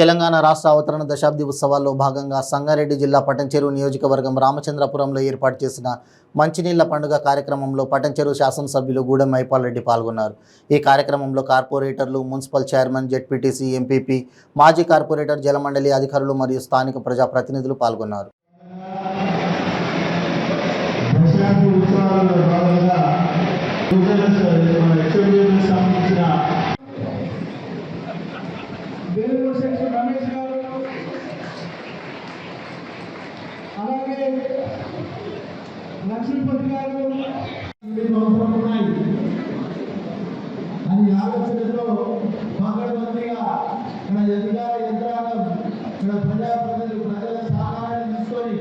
తెలంగాణ రాష్ట్ర అవతరణ దశాబ్ది ఉత్సవాల్లో భాగంగా సంగారెడ్డి జిల్లా పటంచెరు నియోజకవర్గం రామచంద్రపురంలో ఏర్పాటు చేసిన మంచినీళ్ళ పండుగ కార్యక్రమంలో పటంచెరు శాసనసభ్యులు గూడెం మైపాల్ రెడ్డి పాల్గొన్నారు. ఈ కార్యక్రమంలో కార్పొరేటర్లు మున్సిపల్ చైర్మన్ జెడ్పీటీసీ ఎంపీపీ మాజీ కార్పొరేటర్ జలమండలి అధికారులు మరియు స్థానిక ప్రజాప్రతినిధులు పాల్గొన్నారు. దశాబ్ది భాగంగా అలాగే లక్ష్మీపతి గారు అవసరం ఉన్నాయి. అని ఆలోచనలో పకడ్బందీగా ఇక్కడ అధికార యంత్రాంగం ఇక్కడ ప్రజాప్రతినిధులు ప్రజల సహాయాన్ని తీసుకొని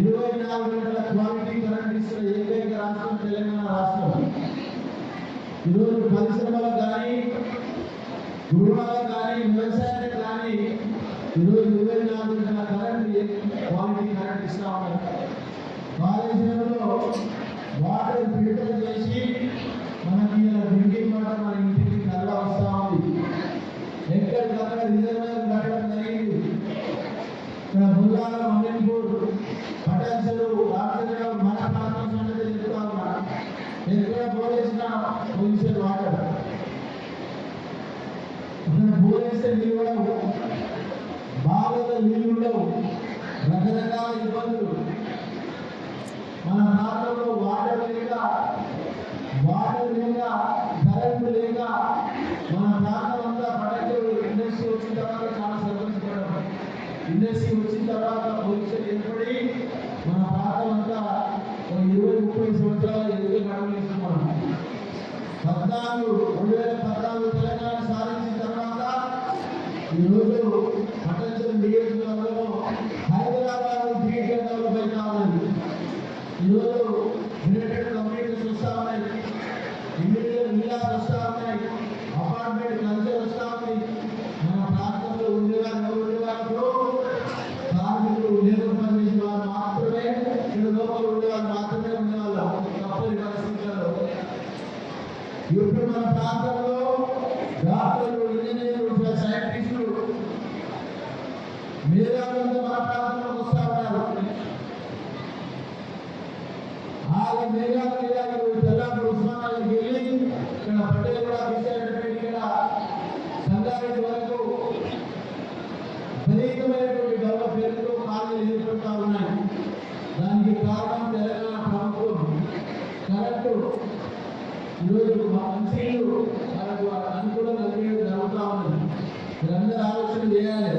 ఇరవై నాలుగు గంటల క్వాలిటీ కరెంట్ ఇస్తున్న ఏకైక రాష్ట్రం తెలంగాణ రాష్ట్రం. ఈరోజు పరిశ్రమలకు కానీ గృహాలకు కానీ వ్యవసాయానికి కానీ ఈరోజు ఇరవై నాలుగు గంటల కరెంట్ క్వాలిటీ కరెంట్ ఇస్తా ఉన్నారు కాళేశ్వరంలో రాత్రి ఫిల్టర్ చేసి మనకి ఇలా డ్రింకింగ్ వాటర్ మన ఇంటికి నల్ల వస్తా ఉంది. ఎక్కడికక్కడ రిజర్వేషన్ కట్టడం జరిగింది? ఇక్కడ బుల్లాల మల్లెపూర్ పటాన్సరు రాత్రి మన ప్రాంతం సంగతి చెప్తా ఉన్నా. ఎక్కడ పోలీసిన పోలీసులు వాటర్ ఇక్కడ పోలేస్తే నీళ్ళు ఉండవు. బాగా రకరకాల ఇబ్బందులు. మన ప్రాంతంలో వాటర్ లేక వాటర్ లేక కరెంటు లేక మన ప్రాంతం అంతా పట్టణంలో ఇండస్ట్రీ వచ్చిన తర్వాత చాలా సంతోషపడ్డాం ఇండస్ట్రీ వచ్చిన తర్వాత భవిష్యత్తు ఏర్పడి మన ప్రాంతం అంతా ఇరవై ముప్పై సంవత్సరాల ఎదుగు నడవలేస్తున్నాం పద్నాలుగు రెండు వేల పద్నాలుగు తెలంగాణ సాధించిన తర్వాత ఈరోజు పట్టణ నియోజకవర్గంలో ఈరోజు రిలేటెడ్ కమ్యూనిటీస్ వస్తూ ఉన్నాయి ఇమీడియట్ విలాస్ వస్తూ ఉన్నాయి అపార్ట్మెంట్ కల్చర్ వస్తూ ఉంది మన ప్రాంతంలో ఉండేవారు ఎవరు ఉండేవారు? కార్మికులు పనిచేసిన వారు మాత్రమే ఇక్కడ లోపల ఉండేవారు మాత్రమే ఉండేవాళ్ళు. తప్పని పరిస్థితులలో. ఇప్పుడు మన ప్రాంతంలో డాక్టర్లు ఇంజనీర్లు సైంటిస్టులు మేధావులంతా మన ప్రాంతంలోకి వస్తూ ఉన్నారు ఆరు మేఘాలు తెల్లాపూర్ ఉస్మానాబాద్కి వెళ్ళి ఇక్కడ పటేల్ కూడా విశాఖపేట ఇక్కడ సంగారెడ్డి వరకు విపరీతమైనటువంటి డెవలప్ పేరుతో కాలేజీలు ఎదుర్కొంటా ఉన్నాయి. దానికి కారణం తెలంగాణ ప్రభుత్వం. కరెక్ట్. ఈరోజు మంత్రులు మనకు అనుకూలం కలిగేది జరుగుతూ ఉన్నది. మీరందరూ ఆలోచన చేయాలి.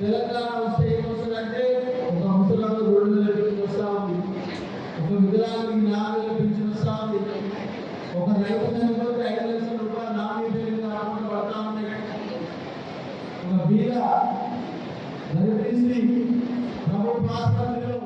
తెలంగాణ వస్తే ఏమొస్తుందంటే ఒక ముసలాలు రెండు ఒక వికలాంగుడికి నాలుగు వేల పింఛన్ ఉంది ఒక రైతు చనిపోతే ఐదు లక్షల రూపాయలు నాలుగు వేలు పడతా ఉన్నాయి ఒక బీద ప్రభుత్వ ఆసుపత్రిలో